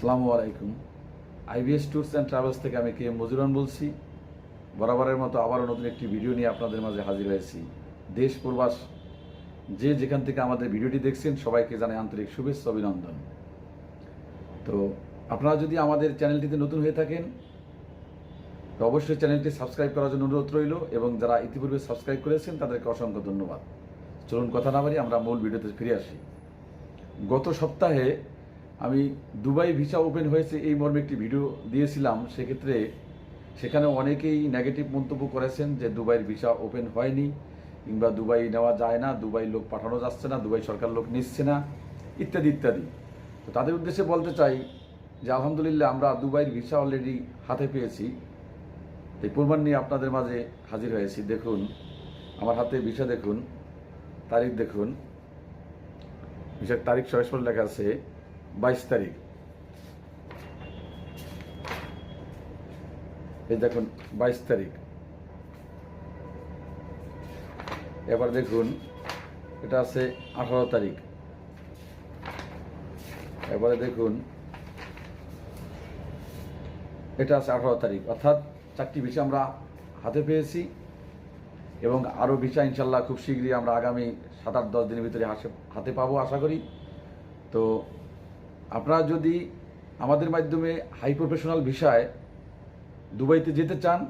আসসালামু আলাইকুম। IBS tours and travels থেকে আমি কে মজুরান বলছি। বরাবরের মতো আবারও নতুন একটি ভিডিও নিয়ে আপনাদের মাঝে হাজির হয়েছি। দেশ, প্রবাস, যে যেখান থেকে আমাদের ভিডিওটি দেখছেন, সবাইকে জানাই আন্তরিক শুভেচ্ছা, অভিনন্দন। তো আপনারা যদি আমাদের চ্যানেলটিতে নতুন হয়ে থাকেন, তো অবশ্যই চ্যানেলটি সাবস্ক্রাইব করার জন্য অনুরোধ রইল এবং যারা ইতিপূর্বে সাবস্ক্রাইব করেছেন, তাদেরকে অসংখ্য ধন্যবাদ। চলুন কথা না বাড়ি আমরা মূল ভিডিওতে ফিরে আসি। গত সপ্তাহে আমি দুবাই ভিসা ওপেন হয়েছে, এই মর্মে একটি ভিডিও দিয়েছিলাম, সেক্ষেত্রে সেখানে অনেকেই নেগেটিভ মন্তব্য করেছেন যে দুবাইয়ের ভিসা ওপেন হয়নি, কিংবা দুবাই নেওয়া যায় না, দুবাই লোক পাঠানো যাচ্ছে না, দুবাই সরকার লোক নিচ্ছে না, ইত্যাদি ইত্যাদি। তো তাদের উদ্দেশ্যে বলতে চাই যে আলহামদুলিল্লাহ আমরা দুবাইয়ের ভিসা অলরেডি হাতে পেয়েছি। এই প্রমাণ নিয়ে আপনাদের মাঝে হাজির হয়েছি। দেখুন, আমার হাতে ভিসা দেখুন, তারিখ দেখুন, ভিসার তারিখ সরাসরি লেখা আছে বাইশ তারিখ। এই দেখুন, বাইশ তারিখ। এবার দেখুন, এটা আছে আঠারো তারিখ। এবারে দেখুন, এটা আছে আঠারো তারিখ। অর্থাৎ চারটি ভিসা আমরা হাতে পেয়েছি এবং আরও ভিসা ইনশাল্লাহ খুব শীঘ্রই আমরা আগামী সাত আট দশ দিনের ভিতরে হাতে পাবো, আশা করি। তো আপনারা যদি আমাদের মাধ্যমে হাই প্রফেশনাল ভিসায় দুবাইতে যেতে চান,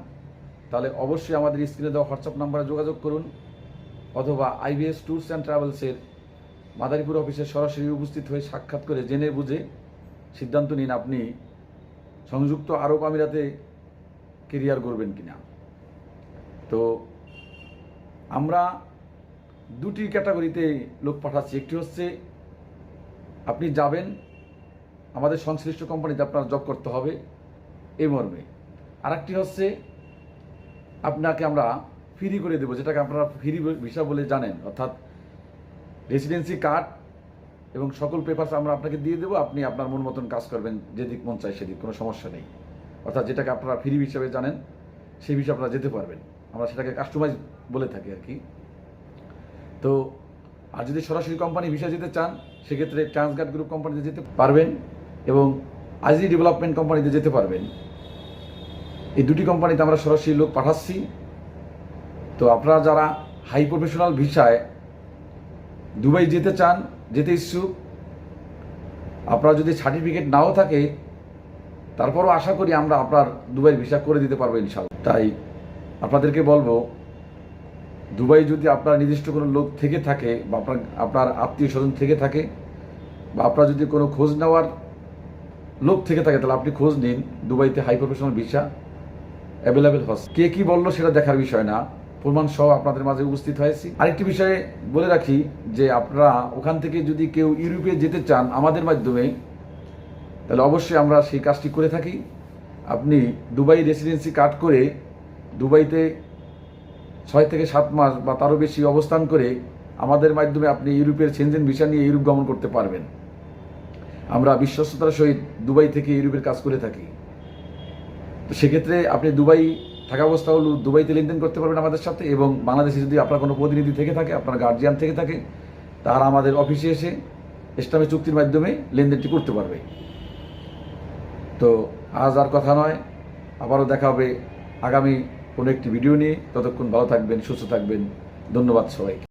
তাহলে অবশ্যই আমাদের স্ক্রিনে দেওয়া হোয়াটসঅ্যাপ নাম্বারে যোগাযোগ করুন অথবা আইবিএস ট্যুরস অ্যান্ড ট্রাভেলসের মাদারীপুর অফিসে সরাসরি উপস্থিত হয়ে সাক্ষাৎ করে জেনে বুঝে সিদ্ধান্ত নিন আপনি সংযুক্ত আরব আমিরাতে কেরিয়ার করবেন কিনা। তো আমরা দুটি ক্যাটাগরিতে লোক পাঠাচ্ছি। একটি হচ্ছে আপনি যাবেন আমাদের সংশ্লিষ্ট কোম্পানিতে আপনার জব করতে হবে এই মর্মে। আর একটি হচ্ছে, আপনাকে আমরা ফ্রি করে দেবো, যেটাকে আপনারা ফ্রি ভিসা বলে জানেন, অর্থাৎ রেসিডেন্সি কার্ড এবং সকল পেপারস আমরা আপনাকে দিয়ে দেবো, আপনি আপনার মন মতন কাজ করবেন যেদিক মন চাই সেদিক, কোনো সমস্যা নেই। অর্থাৎ যেটাকে আপনারা ফ্রি হিসাবে জানেন, সেই বিষয়ে আপনারা যেতে পারবেন। আমরা সেটাকে কাস্টমাইজ বলে থাকি আর কি। তো, আর যদি সরাসরি কোম্পানি ভিসা যেতে চান, সেক্ষেত্রে ট্রান্সগার্ড গ্রুপ কোম্পানিতে যেতে পারবেন। এবং আইজি ডেভেলপমেন্ট কোম্পানিতে যেতে পারবেন। এই দুটি কোম্পানিতে আমরা সরাসরি লোক পাঠাচ্ছি। তো আপনারা যারা হাই প্রফেশনাল ভিসায় দুবাই যেতে চান, যেতে ইচ্ছুক, আপনার যদি সার্টিফিকেট নাও থাকে, তারপরও আশা করি আমরা আপনার দুবাই ভিসা করে দিতে পারব ইনশাল্লাহ তাই আপনাদেরকে বলব, দুবাই যদি আপনার নির্দিষ্ট কোনো লোক থেকে থাকে বা আপনার আপনার আত্মীয় স্বজন থেকে থাকে, বা আপনার যদি কোনো খোঁজ নেওয়ার লোক থেকে থাকে তাহলে আপনি খোঁজ নিন, দুবাইতে হাই প্রফেশনাল ভিসা অ্যাভেলেবেল হস কে কি বলল সেটা দেখার বিষয় না। প্রমাণ সহ আপনাদের মাঝে উপস্থিত হয়েছি। আরেকটি বিষয়ে বলে রাখি যে আপনারা ওখান থেকে যদি কেউ ইউরোপে যেতে চান আমাদের মাধ্যমে, তাহলে অবশ্যই আমরা সেই কাজটি করে থাকি। আপনি দুবাই রেসিডেন্সি কার্ড করে দুবাইতে ছয় থেকে সাত মাস বা তারও বেশি অবস্থান করে আমাদের মাধ্যমে আপনি ইউরোপের সেনজেন ভিসা নিয়ে ইউরোপ গমন করতে পারবেন। আমরা বিশ্বস্ততার সহিত দুবাই থেকে ইউরোপের কাজ করে থাকি। তো সেক্ষেত্রে আপনি দুবাই থাকা অবস্থা হলো দুবাইতে লেনদেন করতে পারবেন আমাদের সাথে এবং বাংলাদেশে যদি আপনার কোনো প্রতিনিধি থেকে থাকে, আপনার গার্জিয়ান থেকে থাকে, তারা আমাদের অফিসে এসে ইসলামী চুক্তির মাধ্যমে লেনদেনটি করতে পারবে। তো আজ আর কথা নয়, আবারও দেখা হবে আগামী কোনো একটি ভিডিও নিয়ে। ততক্ষণ ভালো থাকবেন, সুস্থ থাকবেন। ধন্যবাদ সবাইকে।